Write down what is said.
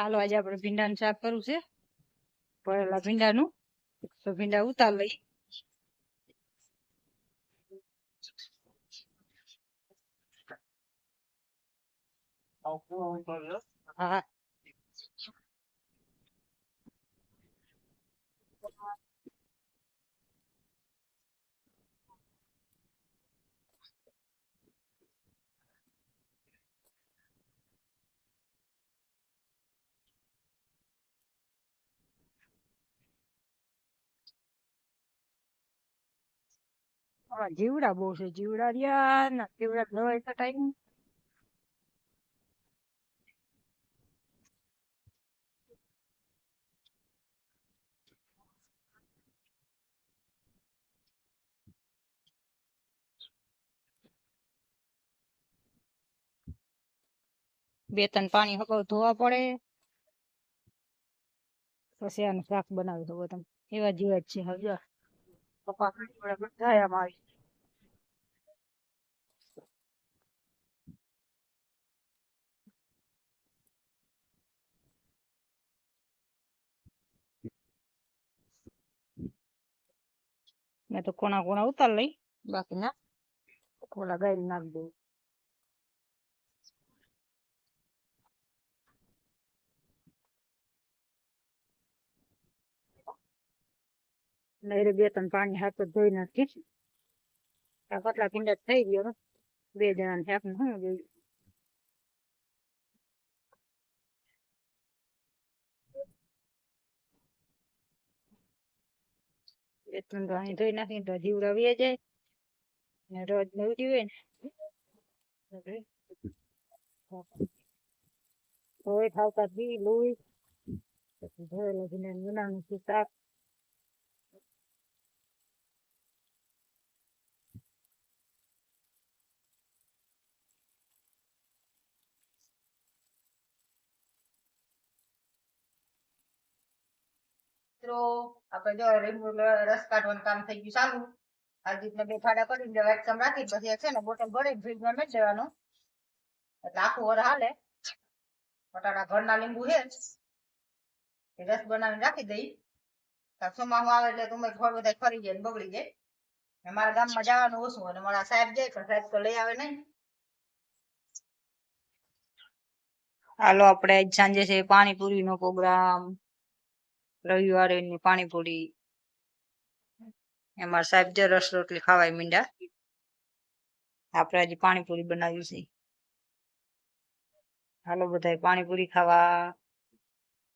હાલો આજે આપણે ભીંડાનું શાક કરવું છે. ભરેલા ભીંડાનું તો ભીંડા ઉતાર લઈ હા. આમાં જીવડા બહુ છે, જીવડા રહ્યા ના, જીવડા ધોવાય તો ટાઈમ બે ત્રણ પાણી હગાવ ધોવા પડે. પછી આનું શાક બનાવી શકો તમે. એવા જેવા જ છે હવે પપ્પા વડે બધા આમાં આવી મેં તો કોણા કોણા ઉતાર લઈ. બાકી ના. કોલા ગાય નાખ દઉં. નહેરે બે ત્રણ પાણી હાથ જ ધોઈ નાખી આ કટલા પીંડા જ થઈ ગયો બે જણા શાકનું શું જોયું બે ત્રણ પાણી ધોઈ નાખી તો જીવડા વે જાય ને રોજ નવું હોય ને એટલે હવે ખાવતા બી લોહી પછી ધોયેલા ભીંડા બનાવવાનું છે શાક મિત્રો, આપણે જો રસ કાઢવાનું કામ થઈ ગયું ચાલુ. આ બે ફાડા કરીને દેવા એક રાખી પછી છે ને બોટલ ભરી ફ્રીજમાં મેળ દેવાનું. એટલે આખું વર હાલે. બટાટા ઘરના લીંબુ હે રસ બનાવીને રાખી દઈ. ચોમાસું આવે એટલે તમે થોડું બધા ફરી જાય બગડી જાય. ને મારા ગામમાં જવાનું ઓછું અને મારા સાહેબ જાય, પણ સાહેબ તો લઈ આવે નહીં. હાલો, આપણે સાંજે છે પાણીપુરી નો પ્રોગ્રામ. રવિવારે એની પાણીપુરી. એમાં સાહેબ જે રસ રોટલી ખાવાય મીંડા, આપણે આજે પાણીપુરી બનાવ્યું છે. હાલો બધાય પાણીપુરી ખાવા.